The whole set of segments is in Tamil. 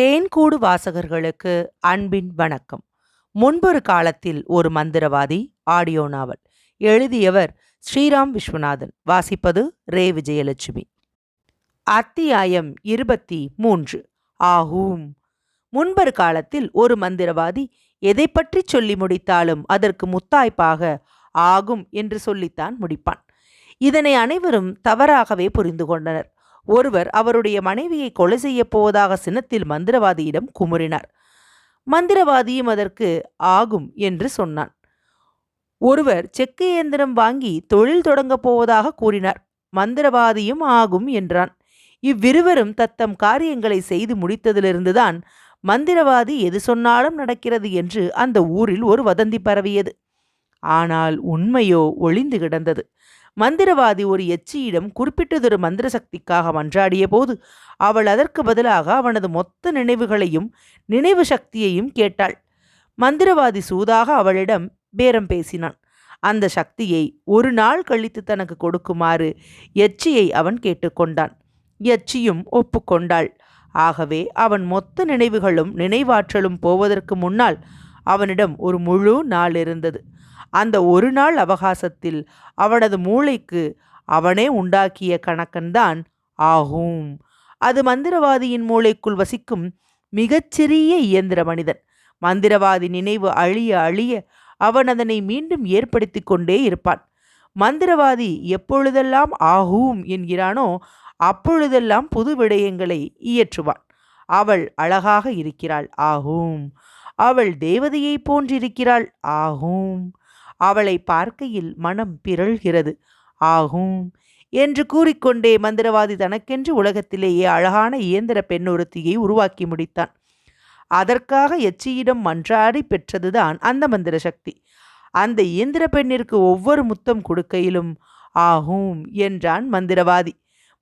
தேன்கூடு வாசகர்களுக்கு அன்பின் வணக்கம். முன்பொரு காலத்தில் ஒரு மந்திரவாதி ஆடியோ நாவல் எழுதியவர் ஸ்ரீராம் விஸ்வநாதன். வாசிப்பது ரே. விஜயலட்சுமி. அத்தியாயம் இருபத்தி மூன்று. ஆகும் முன்பொரு காலத்தில் ஒரு மந்திரவாதி எதை பற்றி சொல்லி முடித்தாலும் அதற்கு முத்தாய்ப்பாக ஆகும் என்று சொல்லித்தான் முடிப்பான். இதனை அனைவரும் தவறாகவே புரிந்து கொண்டனர். ஒருவர் அவருடைய மனைவியை கொலை செய்யப் போவதாக சினத்தில் மந்திரவாதியிடம் குமுறினார். மந்திரவாதியும் அதற்கு ஆகும் என்று சொன்னான். ஒருவர் செக்கு இயந்திரம் வாங்கி தொழில் தொடங்கப் போவதாக கூறினார். மந்திரவாதியும் ஆகும் என்றான். இவ்விருவரும் தத்தம் காரியங்களை செய்து முடித்ததிலிருந்துதான் மந்திரவாதி எது சொன்னாலும் நடக்கிறது என்று அந்த ஊரில் ஒரு வதந்தி பரவியது. ஆனால் உண்மையோ ஒளிந்து கிடந்தது. மந்திரவாதி ஒரு எச்சியிடம் குறிப்பிட்டதொரு மந்திர சக்திக்காக மன்றாடிய போது அவள் அதற்கு பதிலாக அவனது மொத்த நினைவுகளையும் நினைவு சக்தியையும் கேட்டாள். மந்திரவாதி சூதாக அவளிடம் பேரம் பேசினான். அந்த சக்தியை ஒரு நாள் கழித்து தனக்கு கொடுக்குமாறு எச்சியை அவன் கேட்டுக்கொண்டான். எச்சியும் ஒப்புக்கொண்டாள். ஆகவே அவன் மொத்த நினைவுகளும் நினைவாற்றலும் போவதற்கு முன்னால் அவனிடம் ஒரு முழு நாள் இருந்தது. அந்த ஒரு நாள் அவகாசத்தில் அவனது மூளைக்கு அவனே உண்டாக்கிய கணக்கன்தான் ஆகும். அது மந்திரவாதியின் மூளைக்குள் வசிக்கும் மிகச்சிறிய இயந்திர மனிதன். மந்திரவாதி நினைவு அழிய அழிய அவன் அதனை மீண்டும் ஏற்படுத்தி கொண்டே இருப்பான். மந்திரவாதி எப்பொழுதெல்லாம் ஆகும் என்கிறானோ அப்பொழுதெல்லாம் புது விடயங்களை இயற்றுவான். அவள் அழகாக இருக்கிறாள். ஆகும். அவள் தேவதையைப் போன்றிருக்கிறாள். ஆகும். அவளை பார்க்கையில் மனம் பிறழ்கிறது. ஆகும் என்று கூறிக்கொண்டே மந்திரவாதி தனக்கென்று உலகத்திலேயே அழகான இயந்திர பெண் ஒருத்தியை உருவாக்கி முடித்தான். அதற்காக எச்சியிடம் மன்றாடி பெற்றதுதான் அந்த மந்திர சக்தி. அந்த இயந்திர பெண்ணிற்கு ஒவ்வொரு முத்தம் கொடுக்கையிலும் ஆகும் என்றான் மந்திரவாதி.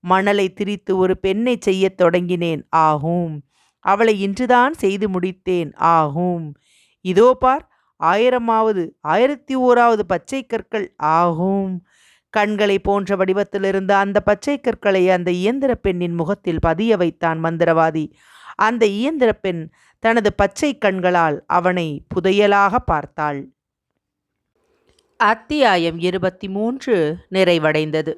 மணலை திரித்து ஒரு பெண்ணை செய்யத் தொடங்கினேன். ஆகும். அவளை இன்றுதான் செய்து முடித்தேன். ஆகும். இதோ பார் ஆயிரமாவது ஆயிரத்தி ஓராவது பச்சை கற்கள் ஆகும். கண்களை போன்ற வடிவத்தில் இருந்த அந்த பச்சை கற்களை அந்த இயந்திர பெண்ணின் முகத்தில் பதிய வைத்தான் மந்திரவாதி. அந்த இயந்திர பெண் தனது பச்சை கண்களால் அவனை புதையலாக பார்த்தாள். அத்தியாயம் இருபத்தி மூன்று நிறைவடைந்தது.